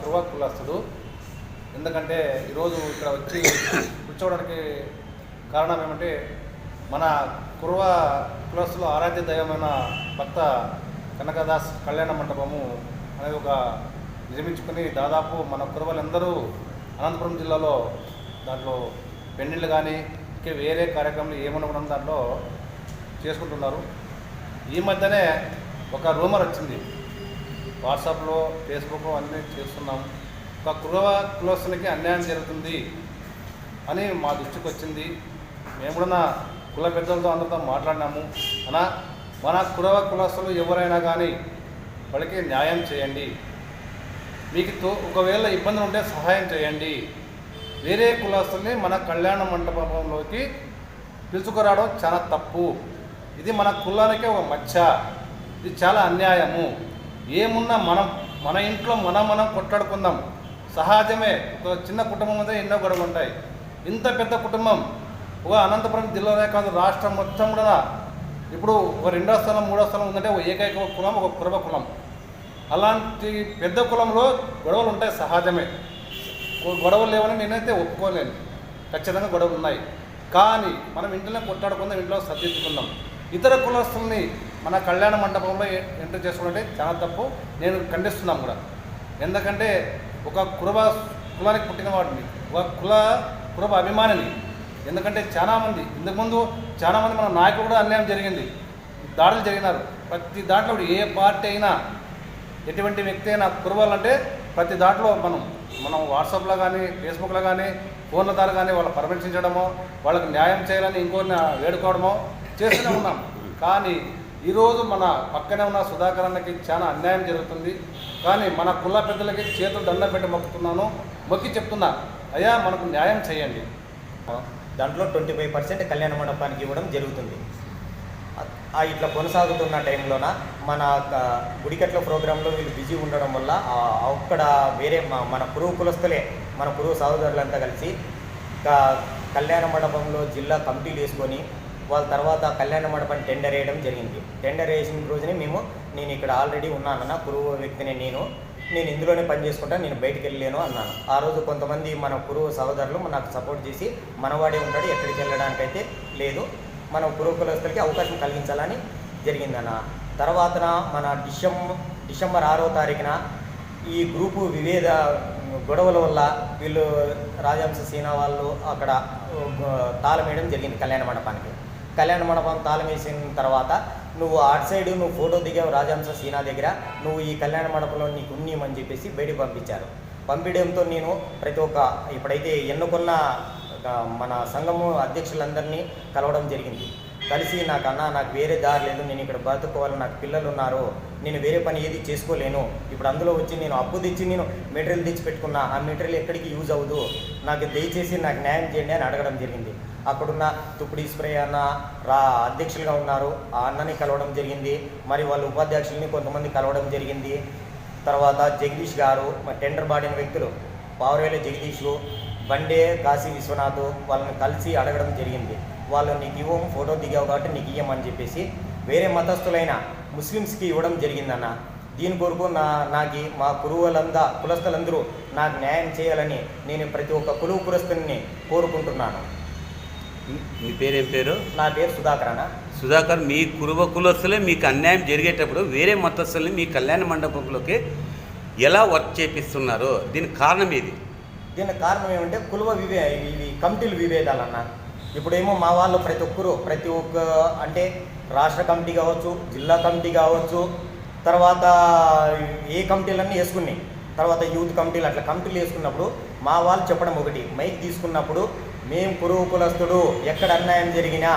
కుర్వ కులాస్తుడు ఎందుకంటే ఈరోజు ఇక్కడ వచ్చి కూర్చోవడానికి కారణం ఏమంటే మన కుర్వ కులస్తులు ఆరాధ్య దైవమైన భక్త కనకదాస్ కళ్యాణ మండపము అనేది ఒక నిర్మించుకుని దాదాపు మన కురువలందరూ అనంతపురం జిల్లాలో దాంట్లో పెండిళ్ళు కానీ ఇంకే వేరే కార్యక్రమాలు ఏమనుకున్న దాంట్లో చేసుకుంటున్నారు. ఈ మధ్యనే ఒక రూమర్ వచ్చింది. వాట్సాప్లో ఫేస్బుక్లో అన్నీ చేస్తున్నాం. ఒక కులవ కులస్తులకి అన్యాయం జరుగుతుంది అని మా దృష్టికి వచ్చింది మేము కూడా నా కుల పెద్దలతో అందరితో మాట్లాడినాము. అనా మన కురవ కులస్తులు ఎవరైనా కానీ వాళ్ళకి న్యాయం చేయండి. మీకు తో ఒకవేళ ఇబ్బందులు ఉంటే సహాయం చేయండి. వేరే కులస్తుల్ని మన కళ్యాణ మండపంలోకి పిలుచుకురావడం చాలా తప్పు. ఇది మన కులానికే ఒక మచ్చ. ఇది చాలా అన్యాయము. ఏమున్నా మనం మన ఇంట్లో మనం మనం కొట్లాడుకుందాం. సహజమే. ఒక చిన్న కుటుంబం మీద ఎన్నో గొడవలు ఉంటాయి ఇంత పెద్ద కుటుంబం ఒక అనంతపురం జిల్లానే కాదు రాష్ట్రం మొత్తం కూడా ఇప్పుడు ఒక రెండో స్థలం మూడో స్థలం ఉందంటే ఒక ఏకైక కులం ఒక కురవ కులం. అలాంటి పెద్ద కులంలో గొడవలు ఉంటాయి సహజమే గొడవలు లేవని నేనైతే ఒప్పుకోలేను. ఖచ్చితంగా గొడవలు ఉన్నాయి కానీ మనం ఇంట్లోనే కొట్టాడుకుందాం ఇంట్లో సర్దిద్దుకుందాం. ఇతర కులస్తుల్ని మన కళ్యాణ మండపంలో ఎంటర్ చేసుకోవాలంటే చాలా తప్పు. నేను ఖండిస్తున్నాం కూడా. ఎందుకంటే ఒక కురబ కులానికి పుట్టినవాడిని ఒక కుల కురబ అభిమానిని. ఎందుకంటే చాలామంది ఇంతకుముందు చాలామంది మన నాయకులు కూడా అన్యాయం జరిగింది. దాడులు జరిగినారు. ప్రతి దాంట్లో ఏ పార్టీ అయినా ఎటువంటి వ్యక్తి అయినా కురవాలంటే ప్రతి దాంట్లో మనం మనం వాట్సాప్లో కానీ ఫేస్బుక్లో కానీ ఫోన్ల ద్వారా కానీ వాళ్ళు పర్మిషించడమో వాళ్ళకి న్యాయం చేయాలని ఇంకోరిని వేడుకోవడమో చేస్తూనే ఉన్నాం. కానీ ఈరోజు మన పక్కనే ఉన్న సుధాకర్ అన్నకి చాలా అన్యాయం జరుగుతుంది. కానీ మన కుల పెద్దలకి చేతులు దండం పెట్టి మొక్కుతున్నాను. మొక్కి చెప్తున్నా అయ్యా మనకు న్యాయం చేయండి. దాంట్లో ట్వంటీ ఫైవ్ పర్సెంట్ కళ్యాణ మండపానికి ఇవ్వడం జరుగుతుంది. ఆ ఇట్లా కొనసాగుతున్న టైంలోన మన గుడికట్ల ప్రోగ్రాంలో వీళ్ళు బిజీ ఉండడం వల్ల అక్కడ వేరే మన పురుగు కులస్తులే మన పురుగు సహోదరులంతా కలిసి కళ్యాణ మండపంలో జిల్లా కమిటీలు వేసుకొని వాళ్ళ తర్వాత కళ్యాణ మండపం టెండర్ వేయడం జరిగింది. టెండర్ వేసిన రోజునే మేము నేను ఇక్కడ ఆల్రెడీ ఉన్నానన్న పురుగు వ్యక్తిని నేను నేను ఇందులోనే పని చేసుకుంటా నేను బయటికి వెళ్ళలేను అన్నాను. ఆ రోజు కొంతమంది మన పురుగు సహోదరులు నాకు సపోర్ట్ చేసి మనవాడే ఉంటాడు ఎక్కడికి వెళ్ళడానికైతే లేదు. మనం పురుగు కులస్తులకి అవకాశం కలిగించాలని జరిగిందన్న. తర్వాత మన డిసెం డిసెంబర్ ఆరో తారీఖున ఈ గ్రూపు వివేద గొడవల వల్ల వీళ్ళు రాజంశ సీనా వాళ్ళు అక్కడ తాళమేయడం తాళం వేయడం జరిగింది కళ్యాణ మండపానికి. కళ్యాణ మండపం తాళం వేసిన తర్వాత నువ్వు అటు సైడ్ నువ్వు ఫోటో దిగావు రాజహంస సీనా దగ్గర నువ్వు ఈ కళ్యాణ మండపంలో నీకు ఉన్నీయమని చెప్పేసి బయటకు పంపించారు. పంపించడంతో నేను ప్రతి ఒక్క ఇప్పుడైతే ఎన్నుకున్న మన సంఘము అధ్యక్షులందరినీ కలవడం జరిగింది. కలిసి నాకు అన్న నాకు వేరే దారి లేదు నేను ఇక్కడ బతుకోవాలి నాకు పిల్లలు ఉన్నారు నేను వేరే పని ఏది చేసుకోలేను. ఇప్పుడు అందులో వచ్చి నేను అప్పు తెచ్చి నేను మెటీరియల్ తెచ్చి పెట్టుకున్నా ఆ మెటీరియల్ ఎక్కడికి యూజ్ అవ్వదు. నాకు దయచేసి నాకు న్యాయం చేయండి అని అడగడం జరిగింది. అక్కడున్న తుప్పుడు స్ప్రే అన్న రా అధ్యక్షులుగా ఉన్నారు. ఆ అన్నని కలవడం జరిగింది. మరి వాళ్ళ ఉపాధ్యక్షుల్ని కొంతమంది కలవడం జరిగింది. తర్వాత జగదీష్ గారు మా టెండర్ బాడిన వ్యక్తులు పావురేల జగదీష్ బండే కాశీ విశ్వనాథ్ వాళ్ళని కలిసి అడగడం జరిగింది. వాళ్ళు నీకు ఇవ్వము ఫోటో దిగావు కాబట్టి నీకు ఇవ్వమని చెప్పేసి వేరే మతస్థులైన ముస్లిమ్స్కి ఇవ్వడం జరిగిందన్న. దీని కొరకు నా నాకు మా కురువులందా కులస్తులందరూ నాకు న్యాయం చేయాలని నేను ప్రతి ఒక్క కురువు కులస్తుని కోరుకుంటున్నాను. మీ పేరేం పేరు? నా పేరు సుధాకర్ అన్న. సుధాకర్ మీ కురువ కులస్తులే మీకు అన్యాయం జరిగేటప్పుడు వేరే మతస్థుల్ని మీ కళ్యాణ మండపంలోకి ఎలా వర్క్ చేపిస్తున్నారు? దీనికి కారణం ఏది? దీనికి కారణం ఏమంటే కులవ వివే ఇవి కమిటీలు విభేదాలన్న. ఇప్పుడేమో మా వాళ్ళు ప్రతి ఒక్కరు ప్రతి ఒక్క అంటే రాష్ట్ర కమిటీ కావచ్చు జిల్లా కమిటీ కావచ్చు తర్వాత ఏ కమిటీలన్నీ వేసుకున్నాయి. తర్వాత యూత్ కమిటీలు అట్లా కమిటీలు వేసుకున్నప్పుడు మా వాళ్ళు చెప్పడం ఒకటి మైక్ తీసుకున్నప్పుడు మేము పురుగు కులస్తుడు ఎక్కడ అన్యాయం జరిగినా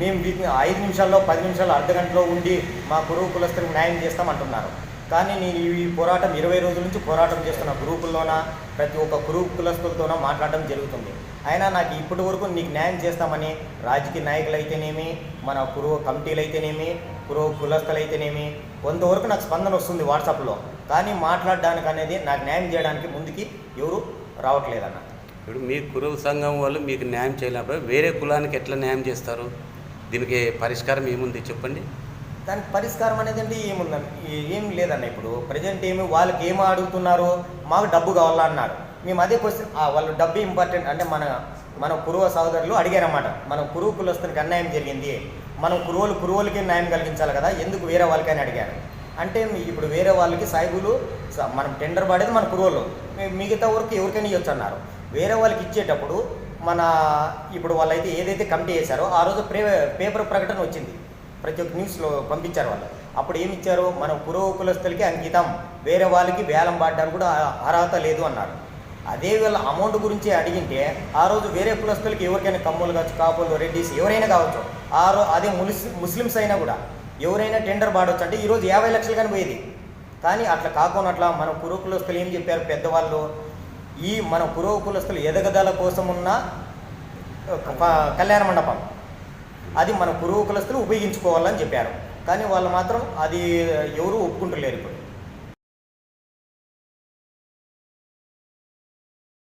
మేము ఐదు నిమిషాల్లో పది నిమిషాల్లో అర్ధ గంటలో ఉండి మా పురుగు కులస్తులకు న్యాయం చేస్తామంటున్నారు. కానీ నేను ఈ పోరాటం ఇరవై రోజుల నుంచి పోరాటం చేస్తున్న గ్రూపుల్లోన ప్రతి ఒక్క గ్రూప్ కులస్తులతోనో మాట్లాడడం జరుగుతుంది. అయినా నాకు ఇప్పటి వరకు నీకు న్యాయం చేస్తామని రాజకీయ నాయకులు అయితేనేమి మన పురుగు కమిటీలు అయితేనేమి పురుగు కులస్తులు అయితేనేమి కొంతవరకు నాకు స్పందన వస్తుంది వాట్సాప్లో. కానీ మాట్లాడడానికి అనేది నాకు న్యాయం చేయడానికి ముందుకి ఎవరు రావట్లేదన్న. ఇప్పుడు మీ కురువు సంఘం వాళ్ళు మీకు న్యాయం చేయలేకపోతే వేరే కులానికి ఎట్లా న్యాయం చేస్తారు? దీనికి పరిష్కారం ఏముంది? చెప్పండి. దానికి పరిష్కారం అనేది అంటే ఏముందండి? ఏం లేదన్న ఇప్పుడు. ప్రజెంట్ ఏమి వాళ్ళకి ఏమి అడుగుతున్నారు మాకు డబ్బు కావాలా అన్నారు మేము అదే క్వశ్చన్ వాళ్ళు డబ్బు ఇంపార్టెంట్ అంటే మన మన కురువ సోదరులు అడిగారన్నమాట. మన కురువు కులస్తునికి అన్యాయం జరిగింది. మనం కురువులు కురువులకి న్యాయం కలిగించాలి కదా ఎందుకు వేరే వాళ్ళకని అడిగారు? అంటే ఇప్పుడు వేరే వాళ్ళకి సాయిబులు స- మనం టెండర్ పడేది మన కురువులు. మిగతా వరకు ఎవరికైనా ఇవ్వచ్చు అన్నారు. వేరే వాళ్ళకి ఇచ్చేటప్పుడు మన ఇప్పుడు వాళ్ళైతే ఏదైతే కమిటీ చేశారో ఆ రోజు పేపర్ ప్రకటన వచ్చింది. ప్రతి ఒక్క న్యూస్లో పంపించారు వాళ్ళు. అప్పుడు ఏమి ఇచ్చారు మన పురోగ కులస్తులకి అంకితం. వేరే వాళ్ళకి వేలం పాడడానికి కూడా అర్హత లేదు అన్నారు. అదే వీళ్ళ అమౌంట్ గురించి అడిగింటే ఆ రోజు వేరే కులస్తులకి ఎవరికైనా కమ్ములు కావచ్చు కాపులు రెడ్డిస్ ఎవరైనా కావచ్చు ఆ రో అదే ములిస్ ముస్లిమ్స్ అయినా కూడా ఎవరైనా టెండర్ పాడవచ్చు అంటే ఈరోజు యాభై లక్షలు కానీ పోయేది. కానీ అట్లా కాకుండా అట్లా మన కురువు కులస్తులు ఏం చెప్పారు? పెద్దవాళ్ళు ఈ మన కురువు కులస్తులు ఎదగదల కోసం ఉన్న కళ్యాణ మండపం. అది మన కురువు కులస్తులు ఉపయోగించుకోవాలని చెప్పారు. కానీ వాళ్ళు మాత్రం అది ఎవరు ఒప్పుకుంటలేరు ఇప్పుడు.